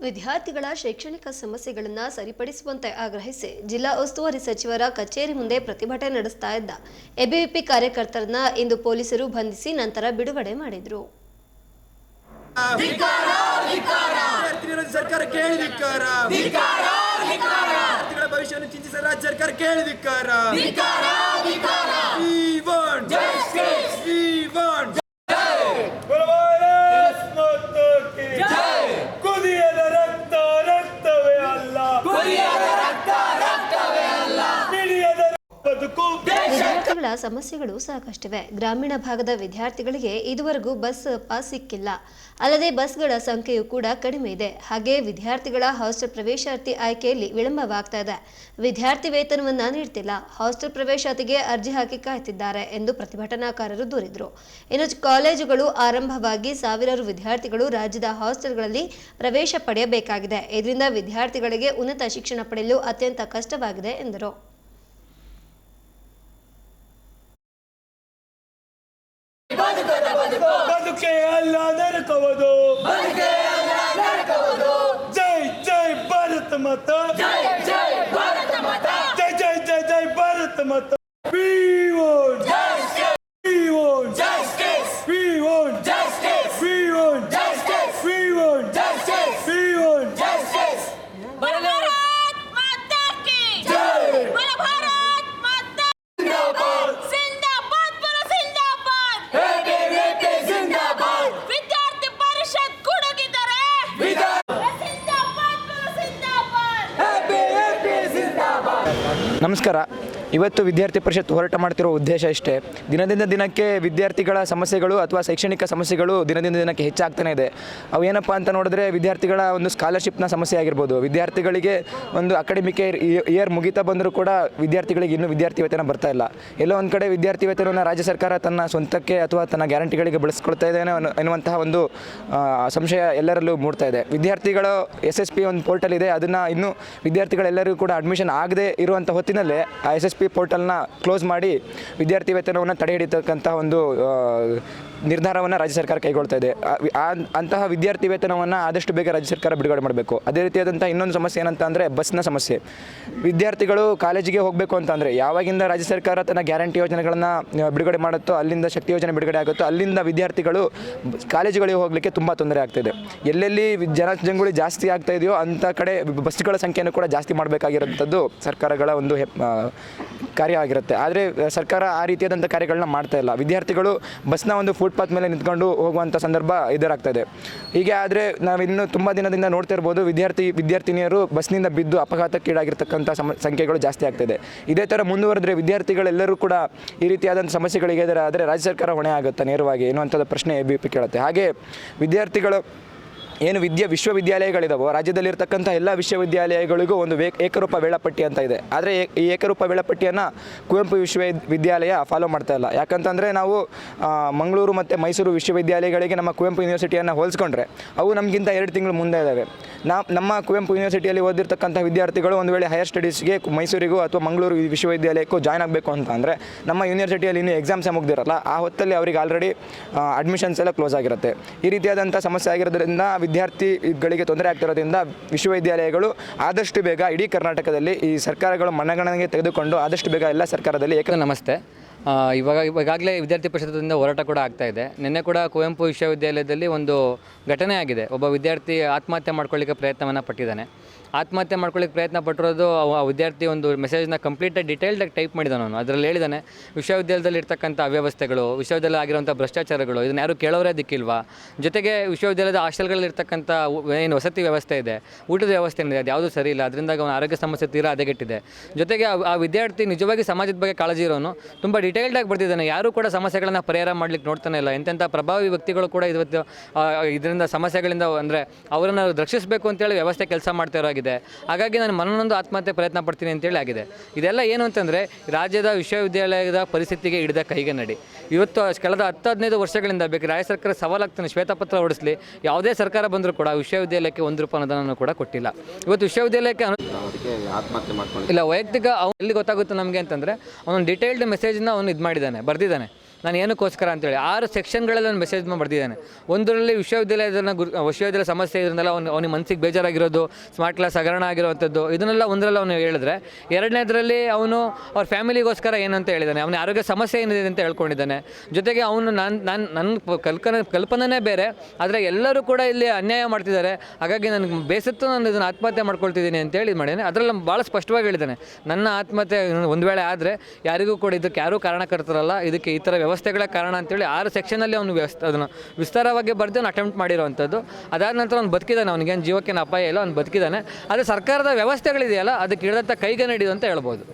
ವಿದ್ಯಾರ್ಥಿಗಳ ಶೈಕ್ಷಣಿಕ ಸಮಸ್ಯೆಗಳನ್ನು ಸರಿಪಡಿಸುವಂತೆ ಆಗ್ರಹಿಸಿ ಜಿಲ್ಲಾ ಉಸ್ತುವಾರಿ ಸಚಿವರ ಕಚೇರಿ ಮುಂದೆ ಪ್ರತಿಭಟನೆ ನಡೆಸ್ತಾ ಇದ್ದ ಎಬಿವಿಪಿ ಕಾರ್ಯಕರ್ತರನ್ನ ಇಂದು ಪೊಲೀಸರು ಬಂಧಿಸಿ ನಂತರ ಬಿಡುಗಡೆ ಮಾಡಿದ್ರು. ಸರ್ಕಾರ ಭವಿಷ್ಯವನ್ನು ಚಿಂತಿಸಿದ ರಾಜ್ಯ ಸರ್ಕಾರ ಕೇಳಿದಿಕ್ಕಾರ ಸಮಸ್ಯೆಗಳು ಸಾಕಷ್ಟಿವೆ. ಗ್ರಾಮೀಣ ಭಾಗದ ವಿದ್ಯಾರ್ಥಿಗಳಿಗೆ ಇದುವರೆಗೂ ಬಸ್ ಪಾಸ್ ಸಿಕ್ಕಿಲ್ಲ. ಅಲ್ಲದೆ ಬಸ್ಗಳ ಸಂಖ್ಯೆಯೂ ಕೂಡ ಕಡಿಮೆ ಇದೆ. ಹಾಗೆ ವಿದ್ಯಾರ್ಥಿಗಳ ಹಾಸ್ಟೆಲ್ ಪ್ರವೇಶಾರ್ಥಿ ಆಯ್ಕೆಯಲ್ಲಿ ವಿಳಂಬವಾಗ್ತಾ ಇದೆ. ವಿದ್ಯಾರ್ಥಿ ವೇತನವನ್ನ ನೀಡ್ತಿಲ್ಲ. ಹಾಸ್ಟೆಲ್ ಪ್ರವೇಶಾತಿಗೆ ಅರ್ಜಿ ಹಾಕಿ ಕಾಯ್ತಿದ್ದಾರೆ ಎಂದು ಪ್ರತಿಭಟನಾಕಾರರು ದೂರಿದರು. ಇನ್ನು ಕಾಲೇಜುಗಳು ಆರಂಭವಾಗಿ ಸಾವಿರಾರು ವಿದ್ಯಾರ್ಥಿಗಳು ರಾಜ್ಯದ ಹಾಸ್ಟೆಲ್ಗಳಲ್ಲಿ ಪ್ರವೇಶ ಪಡೆಯಬೇಕಾಗಿದೆ. ಇದರಿಂದ ವಿದ್ಯಾರ್ಥಿಗಳಿಗೆ ಉನ್ನತ ಶಿಕ್ಷಣ ಪಡೆಯಲು ಅತ್ಯಂತ ಕಷ್ಟವಾಗಿದೆ ಎಂದರು. ನರಕವದು ಜೈ ಜೈ ಭಾರತ ಮಾತ. ಜೈ ಜೈ ಜೈ ನಮಸ್ಕಾರ. ಇವತ್ತು ವಿದ್ಯಾರ್ಥಿ ಪರಿಷತ್ ಹೋರಾಟ ಮಾಡ್ತಿರೋ ಉದ್ದೇಶ ಇಷ್ಟೇ. ದಿನದಿಂದ ದಿನಕ್ಕೆ ವಿದ್ಯಾರ್ಥಿಗಳ ಸಮಸ್ಯೆಗಳು ಅಥವಾ ಶೈಕ್ಷಣಿಕ ಸಮಸ್ಯೆಗಳು ದಿನದಿಂದ ದಿನಕ್ಕೆ ಹೆಚ್ಚಾಗ್ತಾನೆ ಇದೆ. ಅವು ಏನಪ್ಪ ಅಂತ ನೋಡಿದ್ರೆ ವಿದ್ಯಾರ್ಥಿಗಳ ಒಂದು ಸ್ಕಾಲರ್ಶಿಪ್ನ ಸಮಸ್ಯೆ ಆಗಿರ್ಬೋದು. ವಿದ್ಯಾರ್ಥಿಗಳಿಗೆ ಒಂದು ಅಕಾಡೆಮಿಕ್ ಇಯರ್ ಮುಗಿತಾ ಬಂದರೂ ಕೂಡ ವಿದ್ಯಾರ್ಥಿಗಳಿಗೆ ಇನ್ನೂ ವಿದ್ಯಾರ್ಥಿ ವೇತನ ಬರ್ತಾ ಇಲ್ಲ. ಎಲ್ಲೋ ಒಂದು ಕಡೆ ವಿದ್ಯಾರ್ಥಿ ವೇತನವನ್ನು ರಾಜ್ಯ ಸರ್ಕಾರ ತನ್ನ ಸ್ವಂತಕ್ಕೆ ಅಥವಾ ತನ್ನ ಗ್ಯಾರಂಟಿಗಳಿಗೆ ಬಳಸ್ಕೊಳ್ತಾ ಇದೆ ಎನ್ನುವಂತಹ ಒಂದು ಸಂಶಯ ಎಲ್ಲರಲ್ಲೂ ಮೂಡ್ತಾ ಇದೆ. ವಿದ್ಯಾರ್ಥಿಗಳು ಎಸ್ ಎಸ್ ಪಿ ಒಂದು ಪೋರ್ಟಲ್ ಇದೆ. ಅದನ್ನು ಇನ್ನೂ ವಿದ್ಯಾರ್ಥಿಗಳೆಲ್ಲರಿಗೂ ಕೂಡ ಅಡ್ಮಿಷನ್ ಆಗದೆ ಇರುವಂಥ ಹೊತ್ತಿನಲ್ಲೇ ಆ ಎಸ್ ಎಸ್ ಪಿ ಪೋರ್ಟಲ್ನ ಕ್ಲೋಸ್ ಮಾಡಿ ವಿದ್ಯಾರ್ಥಿ ವೇತನವನ್ನು ತಡೆ ಹಿಡಿತಕ್ಕಂಥ ಒಂದು ನಿರ್ಧಾರವನ್ನು ರಾಜ್ಯ ಸರ್ಕಾರ ಕೈಗೊಳ್ತಾ ಇದೆ. ಅಂತಹ ವಿದ್ಯಾರ್ಥಿ ವೇತನವನ್ನು ಆದಷ್ಟು ಬೇಗ ರಾಜ್ಯ ಸರ್ಕಾರ ಬಿಡುಗಡೆ ಮಾಡಬೇಕು. ಅದೇ ರೀತಿಯಾದಂಥ ಇನ್ನೊಂದು ಸಮಸ್ಯೆ ಏನಂತ ಅಂದರೆ ಬಸ್ನ ಸಮಸ್ಯೆ. ವಿದ್ಯಾರ್ಥಿಗಳು ಕಾಲೇಜಿಗೆ ಹೋಗಬೇಕು ಅಂತಂದರೆ ಯಾವಾಗಿಂದ ರಾಜ್ಯ ಸರ್ಕಾರ ತನ್ನ ಗ್ಯಾರಂಟಿ ಯೋಜನೆಗಳನ್ನು ಬಿಡುಗಡೆ ಮಾಡುತ್ತೋ ಅಲ್ಲಿಂದ ಶಕ್ತಿ ಯೋಜನೆ ಬಿಡುಗಡೆ ಆಗುತ್ತೋ ಅಲ್ಲಿಂದ ವಿದ್ಯಾರ್ಥಿಗಳು ಕಾಲೇಜುಗಳಿಗೆ ಹೋಗಲಿಕ್ಕೆ ತುಂಬ ತೊಂದರೆ ಆಗ್ತಿದೆ. ಎಲ್ಲೆಲ್ಲಿ ಜನಜಂಗುಳಿ ಜಾಸ್ತಿ ಆಗ್ತಾ ಇದೆಯೋ ಅಂಥ ಕಡೆ ಬಸ್ಗಳ ಸಂಖ್ಯೆಯನ್ನು ಕೂಡ ಜಾಸ್ತಿ ಮಾಡಬೇಕಾಗಿರೋಂಥದ್ದು ಸರ್ಕಾರಗಳ ಒಂದು ಕಾರ್ಯ ಆಗಿರುತ್ತೆ. ಆದರೆ ಸರ್ಕಾರ ಆ ರೀತಿಯಾದಂಥ ಕಾರ್ಯಗಳನ್ನ ಮಾಡ್ತಾ ಇಲ್ಲ. ವಿದ್ಯಾರ್ಥಿಗಳು ಬಸ್ನ ಒಂದು ಫುಟ್ಪಾತ್ ಮೇಲೆ ನಿಂತ್ಕೊಂಡು ಹೋಗುವಂಥ ಸಂದರ್ಭ ಎದುರಾಗ್ತದೆ ಹೀಗೆ ಆದರೆ, ನಾವಿನ್ನು ತುಂಬ ದಿನದಿಂದ ನೋಡ್ತಾ ಇರ್ಬೋದು, ವಿದ್ಯಾರ್ಥಿ, ವಿದ್ಯಾರ್ಥಿನಿಯರು ಬಸ್ನಿಂದ ಬಿದ್ದು ಅಪಘಾತಕ್ಕೀಡಾಗಿರ್ತಕ್ಕಂಥ ಸಮ, ಸಂಖ್ಯೆಗಳು ಜಾಸ್ತಿ ಆಗ್ತದೆ ಇದೇ. ಥರ ಮುಂದುವರೆದ್ರೆ ವಿದ್ಯಾರ್ಥಿಗಳೆಲ್ಲರೂ ಕೂಡ ಈ ರೀತಿಯಾದಂಥ ಸಮಸ್ಯೆಗಳಿಗೆ ಎದುರಾದರೆ ರಾಜ್ಯ ಸರ್ಕಾರ ಹೊಣೆ ಆಗುತ್ತೆ ನೇರವಾಗಿ? ಏನು ಎನ್ನುವಂಥದ್ದು ಪ್ರಶ್ನೆ ಎ ಬಿ ಪಿ ಕೇಳುತ್ತೆ. ಹಾಗೆ ವಿದ್ಯಾರ್ಥಿಗಳು ಏನು ವಿದ್ಯಾ ವಿಶ್ವವಿದ್ಯಾಲಯಗಳಿದಾವೋ, ರಾಜ್ಯದಲ್ಲಿರ್ತಕ್ಕಂಥ ಎಲ್ಲ ವಿಶ್ವವಿದ್ಯಾಲಯಗಳಿಗೂ ಒಂದು ಏಕರೂಪ ವೇಳಾಪಟ್ಟಿ ಅಂತ ಇದೆ. ಆದರೆ ಈ ಏಕರೂಪ ವೇಳಾಪಟ್ಟಿಯನ್ನು ಕುವೆಂಪು ವಿಶ್ವವಿದ್ಯಾಲಯ ಫಾಲೋ ಮಾಡ್ತಾ ಇಲ್ಲ. ಯಾಕಂತಂದರೆ ನಾವು ಮಂಗಳೂರು ಮತ್ತು ಮೈಸೂರು ವಿಶ್ವವಿದ್ಯಾಲಯಗಳಿಗೆ ನಮ್ಮ ಕುವೆಂಪು ಯೂನಿವರ್ಸಿಟಿಯನ್ನು ಹೋಲಿಸ್ಕೊಂಡ್ರೆ, ಅವು ನಮಗಿಂತ ಎರಡು ತಿಂಗಳು ಮುಂದೆ ಇದ್ದಾವೆ ನಮ್ಮ ಕುವೆಂಪು ಯೂನಿವರ್ಸಿಟಿಯಲ್ಲಿ ಓದಿರ್ತಕ್ಕಂಥ ವಿದ್ಯಾರ್ಥಿಗಳು ಒಂದು ವೇಳೆ ಹೈಯರ್ ಸ್ಟಡೀಸ್ಗೆ ಮೈಸೂರಿಗೂ ಅಥವಾ ಮಂಗಳೂರು ವಿಶ್ವವಿದ್ಯಾಲಯಕ್ಕೂ ಜಾಯ್ನ್ ಆಗಬೇಕು ಅಂತ ಅಂದರೆ, ನಮ್ಮ ಯೂನಿವರ್ಸಿಟಿಯಲ್ಲಿ ಇನ್ನೂ ಎಕ್ಸಾಮ್ಸ್ ಮುಗ್ದಿರಲ್ಲ, ಆ ಹೊತ್ತಲ್ಲಿ ಅವರಿಗೆ ಆಲ್ರೆಡಿ ಅಡ್ಮಿಷನ್ಸ್ ಎಲ್ಲ ಕ್ಲೋಸ್ ಆಗಿರುತ್ತೆ. ಈ ರೀತಿಯಾದಂಥ ಸಮಸ್ಯೆ ಆಗಿರೋದ್ರಿಂದ ವಿದ್ಯಾರ್ಥಿಗಳಿಗೆ ತೊಂದರೆ ಆಗ್ತಿರೋದ್ರಿಂದ ವಿಶ್ವವಿದ್ಯಾಲಯಗಳು ಆದಷ್ಟು ಬೇಗ ಇಡೀ ಕರ್ನಾಟಕದಲ್ಲಿ ಈ ಸರ್ಕಾರಗಳು ಮನಗಣನೆಗೆ ತೆಗೆದುಕೊಂಡು ಆದಷ್ಟು ಬೇಗ ಎಲ್ಲ ಸರ್ಕಾರದಲ್ಲಿ ಏಕ ನಮಸ್ತೆ. ಇವಾಗ ಇವಾಗಲೇ ವಿದ್ಯಾರ್ಥಿ ಪರಿಷತ್ತಿಂದ ಹೋರಾಟ ಕೂಡ ಆಗ್ತಾ ಇದೆ. ನಿನ್ನೆ ಕೂಡ ಕುವೆಂಪು ವಿಶ್ವವಿದ್ಯಾಲಯದಲ್ಲಿ ಒಂದು ಘಟನೆ ಆಗಿದೆ. ಒಬ್ಬ ವಿದ್ಯಾರ್ಥಿ ಆತ್ಮಹತ್ಯೆ ಮಾಡ್ಕೊಳ್ಳಿಕ್ಕೆ ಪ್ರಯತ್ನವನ್ನು ಪಟ್ಟಿದ್ದಾನೆ. ಆತ್ಮಹತ್ಯೆ ಮಾಡ್ಕೊಳ್ಳಿಕ್ಕೆ ಪ್ರಯತ್ನ ಪಟ್ಟಿರೋದು ಆ ವಿದ್ಯಾರ್ಥಿ ಒಂದು ಮೆಸೇಜ್ನ ಕಂಪ್ಲೀಟಾಗಿ ಡಿಟೇಲ್ಡಾಗಿ ಟೈಪ್ ಮಾಡಿದ್ದಾನೆ ಅವನು. ಅದರಲ್ಲಿ ಹೇಳಿದ್ದಾನೆ ವಿಶ್ವವಿದ್ಯಾಲಯದಲ್ಲಿ ಇರ್ತಕ್ಕಂಥ ಅವ್ಯವಸ್ಥೆಗಳು, ವಿಶ್ವವಿದ್ಯಾಲಯ ಆಗಿರುವಂಥ ಭ್ರಷ್ಟಾಚಾರಗಳು, ಇದನ್ನ ಯಾರು ಕೇಳೋರೇ ದಿಕ್ಕಿಲ್ವಾ ಜೊತೆಗೆ ವಿಶ್ವವಿದ್ಯಾಲಯದ ಹಾಸ್ಟೆಲ್ಗಳಲ್ಲಿ ಇರ್ತಕ್ಕಂಥ ಏನು ವಸತಿ ವ್ಯವಸ್ಥೆ ಇದೆ, ಊಟದ ವ್ಯವಸ್ಥೆ ಏನಿದೆ, ಅದು ಯಾವುದೂ ಸರಿ ಇಲ್ಲ. ಅದರಿಂದ ಅವನ ಆರೋಗ್ಯ ಸಮಸ್ಯೆ ತೀರಾ ಹದಗೆಟ್ಟಿದೆ. ಜೊತೆಗೆ ಆ- ಆ ವಿದ್ಯಾರ್ಥಿ ನಿಜವಾಗಿ ಸಮಾಜದ ಬಗ್ಗೆ ಕಾಳಜಿ ಇರೋನು, ತುಂಬ ಡಿಟೇಲ್ಡಾಗಿ ಬರ್ತಿದ್ದಾನೆ ಯಾರೂ ಕೂಡ ಸಮಸ್ಯೆಗಳನ್ನು ಪರಿಹಾರ ಮಾಡ್ಲಿಕ್ಕೆ ನೋಡ್ತಾನೆ ಇಲ್ಲ. ಎಂತೆಂಥ ಪ್ರಭಾವಿ ವ್ಯಕ್ತಿಗಳು ಕೂಡ ಇವತ್ತು ಇದರಿಂದ ಸಮಸ್ಯೆಗಳಿಂದ ಅಂದರೆ ಅವರನ್ನು ರಕ್ಷಿಸಬೇಕು ಅಂತೇಳಿ ವ್ಯವಸ್ಥೆ ಕೆಲಸ ಮಾಡ್ತಾ ಇರೋ ಆಗಿದೆ. ಹಾಗಾಗಿ ನಾನು ಮನನೊಂದು ಆತ್ಮಹತ್ಯೆ ಪ್ರಯತ್ನ ಪಡ್ತೀನಿ ಅಂತೇಳಿ ಆಗಿದೆ. ಇದೆಲ್ಲ ಏನು ಅಂತಂದರೆ ರಾಜ್ಯದ ವಿಶ್ವವಿದ್ಯಾಲಯದ ಪರಿಸ್ಥಿತಿಗೆ ಹಿಡಿದ ಕೈಗೆ ನಡಿ. ಇವತ್ತು ಕಳೆದ ಹತ್ತು ಹದಿನೈದು ವರ್ಷಗಳಿಂದ ಬೇಕು ರಾಜ್ಯ ಸರ್ಕಾರ ಸವಾಲಾಗ್ತಾನೆ ಶ್ವೇತಪತ್ರ ಹೊಡಿಸಲಿ ಯಾವುದೇ ಸರ್ಕಾರ ಬಂದರೂ ಕೂಡ ವಿಶ್ವವಿದ್ಯಾಲಯಕ್ಕೆ ಒಂದು ರೂಪಾಯಿ ಅನುದಾನ ಕೂಡ ಕೊಟ್ಟಿಲ್ಲ. ಇವತ್ತು ವಿಶ್ವವಿದ್ಯಾಲಯಕ್ಕೆ ಆತ್ಮಹತ್ಯೆ ಇಲ್ಲ ವೈಯಕ್ತಿಕ ಅವ್ನು ಎಲ್ಲಿ ಗೊತ್ತಾಗುತ್ತೆ ನಮಗೆ ಅಂತಂದರೆ ಅವನು ಡಿಟೇಲ್ಡ್ ಮೆಸೇಜ್ನ ಅವನು ಇದು ಮಾಡಿದ್ದಾನೆ ಬರೆದಿದ್ದಾನೆ. ನಾನು ಏನಕ್ಕೋಸ್ಕರ ಅಂತೇಳಿ ಆರು ಸೆಕ್ಷನ್ಗಳಲ್ಲಿ ನಾನು ಮೆಸೇಜ್ ಬರೆದಿದ್ದಾನೆ. ಒಂದರಲ್ಲಿ ವಿಶ್ವವಿದ್ಯಾಲಯದ ವಿಶ್ವವಿದ್ಯಾಲಯ ಸಮಸ್ಯೆ ಇದನ್ನೆಲ್ಲ ಅವ್ನು, ಅವನಿಗೆ ಮನಸ್ಸಿಗೆ ಬೇಜಾರಾಗಿರೋದು ಸ್ಮಾರ್ಟ್ ಕ್ಲಾಸ್ ಹಗರಣ ಆಗಿರುವಂಥದ್ದು, ಇದನ್ನೆಲ್ಲ ಒಂದರಲ್ಲಿ ಅವನು ಹೇಳಿದ್ರೆ, ಎರಡನೇದರಲ್ಲಿ ಅವನು ಅವ್ರ ಫ್ಯಾಮಿಲಿಗೋಸ್ಕರ ಏನಂತ ಹೇಳಿದ್ದಾನೆ ಅವನ ಆರೋಗ್ಯ ಸಮಸ್ಯೆ ಏನಿದೆ ಅಂತ ಹೇಳ್ಕೊಂಡಿದ್ದಾನೆ. ಜೊತೆಗೆ ಅವನು ನಾನು ನಾನು ನನ್ನ ಕಲ್ಪನೆ ಕಲ್ಪನೆ ಬೇರೆ, ಆದರೆ ಎಲ್ಲರೂ ಕೂಡ ಇಲ್ಲಿ ಅನ್ಯಾಯ ಮಾಡ್ತಿದ್ದಾರೆ. ಹಾಗಾಗಿ ನನಗೆ ಬೇಸತ್ತು ನಾನು ಇದನ್ನು ಆತ್ಮಹತ್ಯೆ ಮಾಡ್ಕೊಳ್ತಿದ್ದೀನಿ ಅಂತೇಳಿ ಮಾಡಿದ್ದಾನೆ ಅದರಲ್ಲಿ ಭಾಳ ಸ್ಪಷ್ಟವಾಗಿ ಹೇಳಿದ್ದಾನೆ ನನ್ನ ಆತ್ಮಹತ್ಯೆ ಒಂದು ವೇಳೆ ಆದರೆ ಯಾರಿಗೂ ಕೂಡ ಇದಕ್ಕೆ ಯಾರೂ ಕಾರಣಕರ್ತರಲ್ಲ, ಇದಕ್ಕೆ ಈ ಥರ ವ್ಯವಸ್ಥೆಗಳೇ ಕಾರಣ ಅಂತೇಳಿ ಆರು ಸೆಕ್ಷನಲ್ಲಿ ಅವನು ವ್ಯವಸ್ಥೆ, ಅದನ್ನು ವಿಸ್ತಾರವಾಗಿ ಬರೆದು ಅವ್ನು ಅಟೆಂಪ್ಟ್ ಮಾಡಿರೋವಂಥದ್ದು. ಅದಾದ ನಂತರ ಅವ್ನು ಬದುಕಿದ್ದಾನೆ ಅವನಿಗೇನು ಜೀವಕ್ಕೇನು ಅಪಾಯ ಇಲ್ಲ, ಅವ್ನು ಬದುಕಿದ್ದಾನೆ ಆದರೆ ಸರ್ಕಾರದ ವ್ಯವಸ್ಥೆಗಳಿದೆಯಲ್ಲ, ಅದಕ್ಕೆ ಹಿಡಿದಂಥ ಕೈಗೆ ನಡೆಯುದು ಅಂತ ಹೇಳ್ಬೋದು.